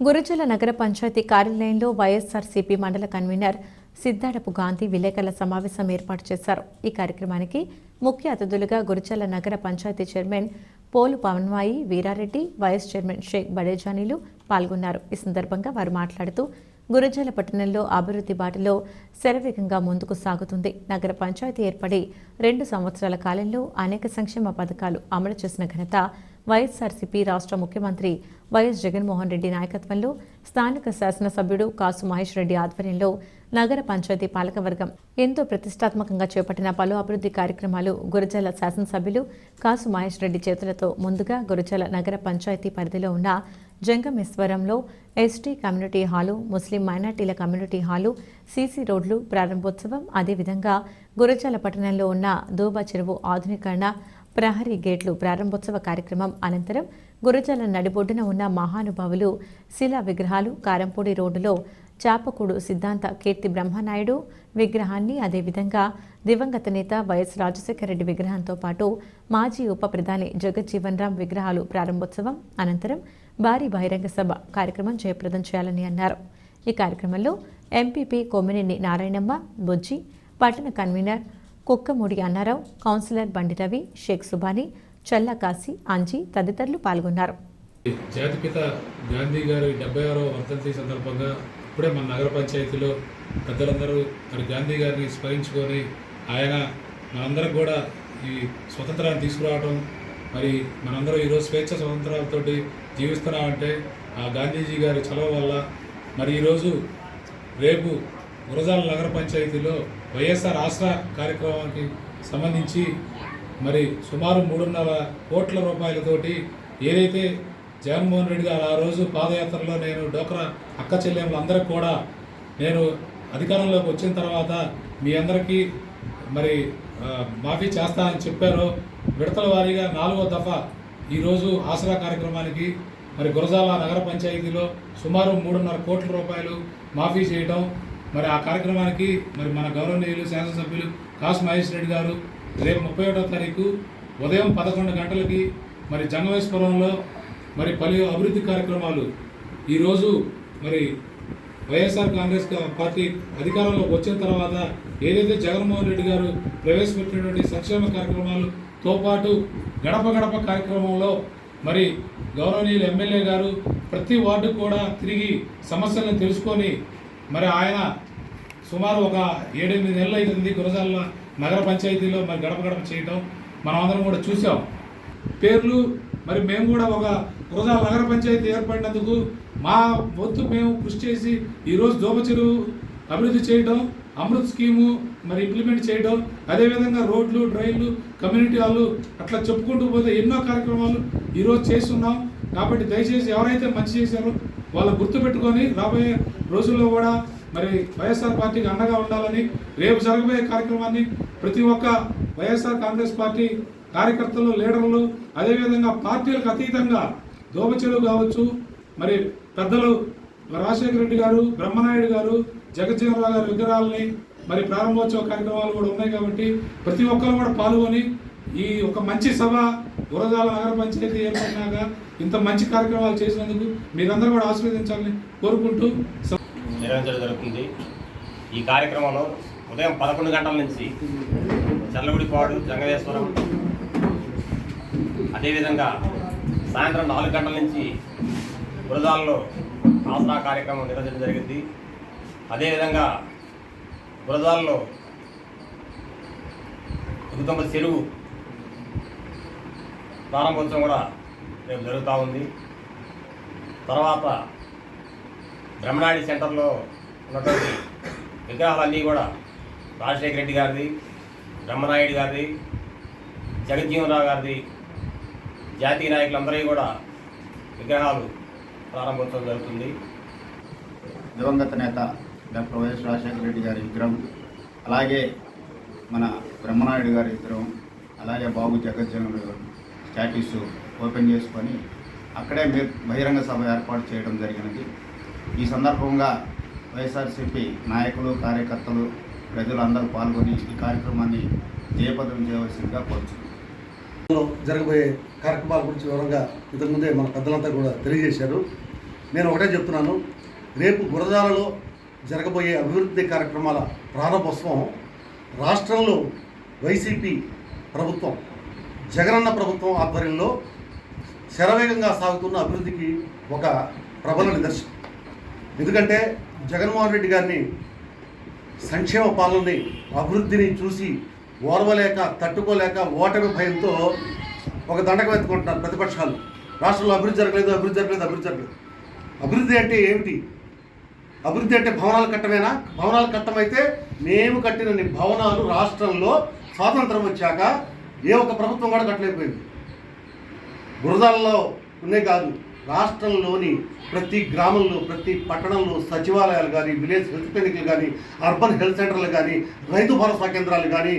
గురుజల నగర పంచాయతీ కార్యాలయంలో వైఎస్ఆర్సీపీ మండల కన్వీనర్ సిద్దాడపు గాంధీ విలేకరుల సమావేశం ఏర్పాటు చేశారు. ఈ కార్యక్రమానికి ముఖ్య అతిథులుగా గురుజల నగర పంచాయతీ చైర్మన్ పోలు పవన్వాయి వీరారెడ్డి వైస్ చైర్మన్ షేక్ బడేజానీలు పాల్గొన్నారు. ఈ సందర్భంగా వారు మాట్లాడుతూ గురజాల పట్టణంలో అభివృద్ధి బాటలో శరవేగంగా ముందుకు సాగుతుంది. నగర పంచాయతీ ఏర్పడి రెండు సంవత్సరాల కాలంలో అనేక సంక్షేమ పథకాలు అమలు చేసిన ఘనత వైఎస్ఆర్సీపీ రాష్ట్ర ముఖ్యమంత్రి వైఎస్ జగన్మోహన్ రెడ్డి నాయకత్వంలో స్థానిక శాసనసభ్యుడు కాసు మహేష్ రెడ్డి ఆధ్వర్యంలో నగర పంచాయతీ పాలకవర్గం ఎంతో ప్రతిష్టాత్మకంగా చేపట్టిన పలు అభివృద్ధి కార్యక్రమాలు గురజాల శాసనసభ్యులు కాసు మహేష్ రెడ్డి చేతులతో ముందుగా గురజాల నగర పంచాయతీ పరిధిలో ఉన్న జంగమేశ్వరంలో ఎస్టీ కమ్యూనిటీ హాలు ముస్లిం మైనార్టీల కమ్యూనిటీ హాలు సీసీ రోడ్లు ప్రారంభోత్సవం అదేవిధంగా గురజాల పట్టణంలో ఉన్న దోబా చెరువు ఆధునీకరణ ప్రహరీ గేట్లు ప్రారంభోత్సవ కార్యక్రమం అనంతరం గురజాల నడిబొడ్డున ఉన్న మహానుభావులు శిలా విగ్రహాలు కారంపూడి రోడ్డులో చాపకుడు సిద్ధాంత కీర్తి బ్రహ్మనాయుడు విగ్రహాన్ని అదేవిధంగా దివంగత నేత వైఎస్ రాజశేఖర రెడ్డి విగ్రహంతో పాటు మాజీ ఉప ప్రధాని జగజ్జీవన్ రామ్ విగ్రహాలు ప్రారంభోత్సవం అనంతరం భారీ బహిరంగ సభ కార్యక్రమం జయప్రదం చేయాలని అన్నారు. ఈ కార్యక్రమంలో ఎంపీపీ కొమ్మినేని నారాయణమ్మ బొజ్జి పట్టణ కన్వీనర్ కుక్కమూడి అన్నారావు కౌన్సిలర్ బండి రవి షేక్ సుబాని చల్లా కాశీ అంజీ తదితరులు పాల్గొన్నారు. జాతిపిత గాంధీ గారి డెబ్బై ఆరో వర్ధంతి సందర్భంగా ఇప్పుడే మన నగర పంచాయతీలో పెద్దలందరూ మరి గాంధీ గారిని స్మరించుకొని ఆయన మనందరం కూడా ఈ స్వతంత్రాన్ని తీసుకురావడం మరి మనందరం ఈరోజు స్వేచ్ఛ స్వతంత్రాలతో జీవిస్తున్నామంటే ఆ గాంధీజీ గారి చలవ వల్ల మరి ఈరోజు రేపు గురజాల నగర పంచాయతీలో వైఎస్ఆర్ ఆసరా కార్యక్రమానికి సంబంధించి మరి సుమారు మూడున్నర కోట్ల రూపాయలతోటి ఏదైతే జగన్మోహన్ రెడ్డి గారు ఆ రోజు పాదయాత్రలో నేను డోక్రా అక్క చెల్లెములందరికీ కూడా నేను అధికారంలోకి వచ్చిన తర్వాత మీ అందరికీ మరి మాఫీ మాఫీ చేస్తానని చెప్పారు విడతల వారీగా నాలుగో దఫా ఈరోజు ఆసరా కార్యక్రమానికి మరి గురజాల నగర పంచాయతీలో సుమారు మూడున్నర కోట్ల రూపాయలు మాఫీ చేయడం మరి ఆ కార్యక్రమానికి మరి మన గౌరవనీయులు శాసనసభ్యులు కాసు మహేష్ రెడ్డి గారు రేపు ముప్పై ఒకటో తారీఖు ఉదయం పదకొండు గంటలకి మరి జంగమేశ్వరంలో మరి పలు అభివృద్ధి కార్యక్రమాలు ఈరోజు మరి వైఎస్ఆర్ కాంగ్రెస్ పార్టీ అధికారంలోకి వచ్చిన తర్వాత ఏదైతే జగన్మోహన్ రెడ్డి గారు ప్రవేశపెట్టినటువంటి సంక్షేమ కార్యక్రమాలతో పాటు గడప గడప కార్యక్రమంలో మరి గౌరవనీయులు ఎమ్మెల్యే గారు ప్రతి వార్డు కూడా తిరిగి సమస్యలను తెలుసుకొని మరి ఆయన సుమారు ఒక ఏడెనిమిది నెలలు అవుతుంది గురజాల నగర పంచాయతీలో మరి గడప గడప చేయటం. మనం అందరం కూడా చూసాం పేర్లు మరి మేము కూడా ఒక గురజాల నగర పంచాయతీ ఏర్పడినందుకు మా వంతు మేము కృషి చేసి ఈరోజు దోమ చెరువు అభివృద్ధి చేయడం అమృత్ స్కీము మరి ఇంప్లిమెంట్ చేయడం అదేవిధంగా రోడ్లు డ్రైన్లు కమ్యూనిటీ హాలు అట్లా చెప్పుకుంటూ పోతే ఎన్నో కార్యక్రమాలు ఈరోజు చేస్తున్నాం. కాబట్టి దయచేసి ఎవరైతే మంచి చేశారో వాళ్ళు గుర్తుపెట్టుకొని రాబోయే రోజుల్లో కూడా మరి వైఎస్ఆర్ పార్టీకి అండగా ఉండాలని రేపు జరగబోయే కార్యక్రమాన్ని ప్రతి ఒక్క వైఎస్ఆర్ కాంగ్రెస్ పార్టీ కార్యకర్తలు లీడర్లు అదేవిధంగా పార్టీలకు అతీతంగా దోమచెరువు కావచ్చు మరి పెద్దలు రాజశేఖర రెడ్డి గారు బ్రహ్మనాయుడు గారు జగజ్జీవనరావు గారి విగ్రహాలని మరి ప్రారంభోత్సవ కార్యక్రమాలు కూడా ఉన్నాయి కాబట్టి ప్రతి ఒక్కరు కూడా పాల్గొని ఈ ఒక మంచి సభ గురజాల నగర పంచాయతీ ఏర్పడినాక ఇంత మంచి కార్యక్రమాలు చేసినందుకు మీరందరూ కూడా ఆశీర్వదించాలని కోరుకుంటూ స- నిర్వహించడం జరుగుతుంది. ఈ కార్యక్రమంలో ఉదయం పదకొండు గంటల నుంచి చల్లగుడిపాడు జంగవేశ్వరం అదేవిధంగా సాయంత్రం నాలుగు గంటల నుంచి బురదాల్లో ఆసరా కార్యక్రమం నిర్వహించడం జరిగింది. అదేవిధంగా బురదాల్లో ఉదుతమ్మ చెరువు ప్రారంభోత్సవం కూడా రేపు జరుగుతూ ఉంది. తర్వాత బ్రహ్మనాడి సెంటర్లో ఉన్నటువంటి విగ్రహాలన్నీ కూడా రాజశేఖర రెడ్డి గారిది బ్రహ్మనాయుడు గారిది జగజ్జీవనరావు గారిది జాతీయ నాయకులందరూ కూడా విగ్రహాలు ప్రారంభోత్సవం జరుగుతుంది. దివంగత నేత డాక్టర్ వైఎస్ రాజశేఖర రెడ్డి గారి విగ్రహం అలాగే మన బ్రహ్మనాయుడు గారి విగ్రహం అలాగే బాబు జగజ్జన స్టాట్యూస్ ఓపెన్ చేసుకొని అక్కడే బహిరంగ సభ ఏర్పాటు చేయడం జరిగినది. ఈ సందర్భంగా వైఎస్ఆర్సీపీ నాయకులు కార్యకర్తలు ప్రజలు అందరూ పాల్గొని ఈ కార్యక్రమాన్ని జయపదం చేయవలసిందిగా కోరుచున్నాను జరగబోయే కార్యక్రమాల గురించి వివరంగా ఇంతకుముందే మన పెద్దలంతా కూడా తెలియజేశారు. నేను ఒకటే చెప్తున్నాను. రేపు గురజాలలో జరగబోయే అభివృద్ధి కార్యక్రమాల ప్రారంభోత్సవం రాష్ట్రంలో వైసీపీ ప్రభుత్వం జగనన్న ప్రభుత్వం ఆధ్వర్యంలో శరవేగంగా సాగుతున్న అభివృద్ధికి ఒక ప్రబల నిదర్శనం. ఎందుకంటే జగన్మోహన్ రెడ్డి గారిని సంక్షేమ పాలనని అభివృద్ధిని చూసి ఓర్వలేక తట్టుకోలేక ఓటమి భయంతో ఒక దండకం ఎత్తుకుంటున్నారు ప్రతిపక్షాలు. రాష్ట్రంలో అభివృద్ధి జరగలేదు అభివృద్ధి జరగలేదు అభివృద్ధి జరగలేదు. అభివృద్ధి అంటే ఏమిటి? అభివృద్ధి అంటే భవనాలు కట్టమేనా? భవనాలు కట్టమైతే మేము కట్టిన భవనాలు రాష్ట్రంలో స్వాతంత్రం వచ్చాక ఏ ఒక్క ప్రభుత్వం కూడా కట్టలేకపోయింది. బురదల్లో ఉన్నాయి కాదు రాష్ట్రంలోని ప్రతి గ్రామంలో ప్రతి పట్టణంలో సచివాలయాలు కానీ విలేజ్ హెల్త్ క్లినిక్లు కానీ అర్బన్ హెల్త్ సెంటర్లు కానీ రైతు భరోసా కేంద్రాలు కానీ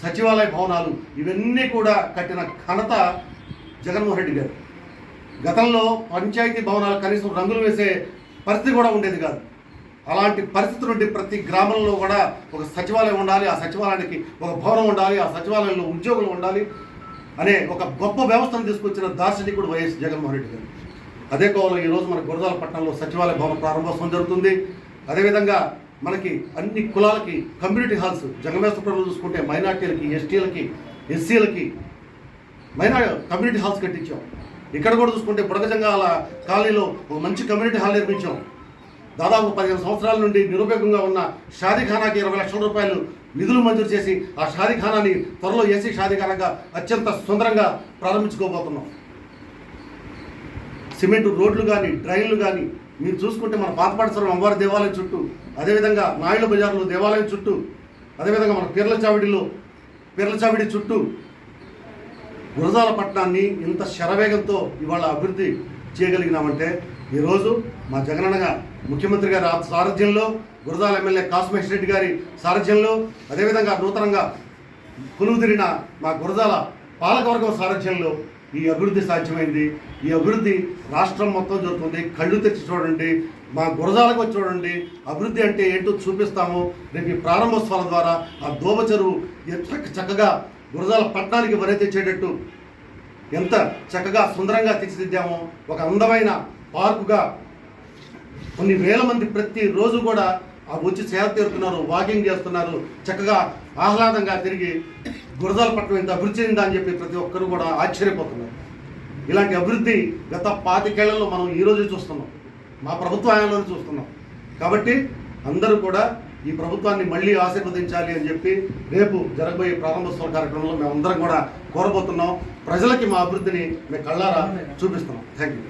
సచివాలయ భవనాలు ఇవన్నీ కూడా కట్టిన ఘనత జగన్మోహన్ రెడ్డి గారు. గతంలో పంచాయతీ భవనాలు కనీసం రంగులు వేసే పరిస్థితి కూడా ఉండేది కాదు. అలాంటి పరిస్థితి నుండి ప్రతి గ్రామంలో కూడా ఒక సచివాలయం ఉండాలి ఆ సచివాలయానికి ఒక భవనం ఉండాలి ఆ సచివాలయంలో ఉద్యోగులు ఉండాలి అనే ఒక గొప్ప వ్యవస్థను తీసుకొచ్చిన దార్శనికుడు వైఎస్ జగన్మోహన్ రెడ్డి గారు. అదే కోవలో ఈరోజు మన గురజాలపట్నంలో సచివాలయ భవన ప్రారంభోత్సవం జరుగుతుంది. అదేవిధంగా మనకి అన్ని కులాలకి కమ్యూనిటీ హాల్స్ జగమేశ్వరంలో చూసుకుంటే మైనార్టీలకి ఎస్టీలకి ఎస్సీలకి మైనార్ కమ్యూనిటీ హాల్స్ కట్టించాం. ఇక్కడ కూడా చూసుకుంటే బుడగజంగాల కాలనీలో ఒక మంచి కమ్యూనిటీ హాల్ నిర్మించాం. దాదాపు పదిహేను సంవత్సరాల నుండి నిరుపయోగంగా ఉన్న షాదీఖానాకి ఇరవై లక్షల రూపాయలు నిధులు మంజూరు చేసి ఆ షాదీఖానాని త్వరలో ఏసీ షాదీఖానాగా అత్యంత సుందరంగా ప్రారంభించుకోబోతున్నాం. సిమెంట్ రోడ్లు కానీ డ్రైన్లు కానీ మీరు చూసుకుంటే మన పాతపాటిసరం అమ్మవారి దేవాలయం చుట్టూ అదేవిధంగా నాయుడు బజార్లో దేవాలయం చుట్టూ అదేవిధంగా మన పీర్ల చావిడిలో పీర్ల చావిడి చుట్టూ గురజాల పట్టణాన్ని ఇంత శరవేగంతో ఇవాళ అభివృద్ధి చేయగలిగినామంటే ఈరోజు మా జగనన్నగా ముఖ్యమంత్రి గారి సారథ్యంలో గురజాల ఎమ్మెల్యే కాసుమేష్ రెడ్డి గారి సారథ్యంలో అదేవిధంగా నూతనంగా కొలువుదిరిన మా గురజాల పాలకవర్గం సారథ్యంలో ఈ అభివృద్ధి సాధ్యమైంది. ఈ అభివృద్ధి రాష్ట్రం మొత్తం జరుగుతుంది. కళ్ళు తెచ్చి చూడండి. మా గురజాలకు వచ్చి చూడండి. అభివృద్ధి అంటే ఏంటో చూపిస్తాము. రేపు ఈ ప్రారంభోత్సవాల ద్వారా ఆ దోమ చెరువు చక్కగా గురజాల పట్టణానికి వరే తెచ్చేటట్టు ఎంత చక్కగా సుందరంగా తీర్చిదిద్దామో ఒక అందమైన పార్కుగా కొన్ని వేల మంది ప్రతిరోజు కూడా ఆ వచ్చి సేవ తీరుతున్నారు వాకింగ్ చేస్తున్నారు చక్కగా ఆహ్లాదంగా తిరిగి గురజాల పట్టణం ఇంత అభివృద్ధి చెందా అని చెప్పి ప్రతి ఒక్కరు కూడా ఆశ్చర్యపోతున్నారు. ఇలాంటి అభివృద్ధి గత పాతికేళ్ళలో మనం ఈరోజు చూస్తున్నాం. మా ప్రభుత్వ హయాంలోనే చూస్తున్నాం. కాబట్టి అందరూ కూడా ఈ ప్రభుత్వాన్ని మళ్ళీ ఆశీర్వదించాలి అని చెప్పి రేపు జరగబోయే ప్రారంభోత్సవ కార్యక్రమంలో మేమందరం కూడా కోరబోతున్నాం. ప్రజలకి మా అభివృద్ధిని మేము కళ్ళారా చూపిస్తున్నాం. Thank you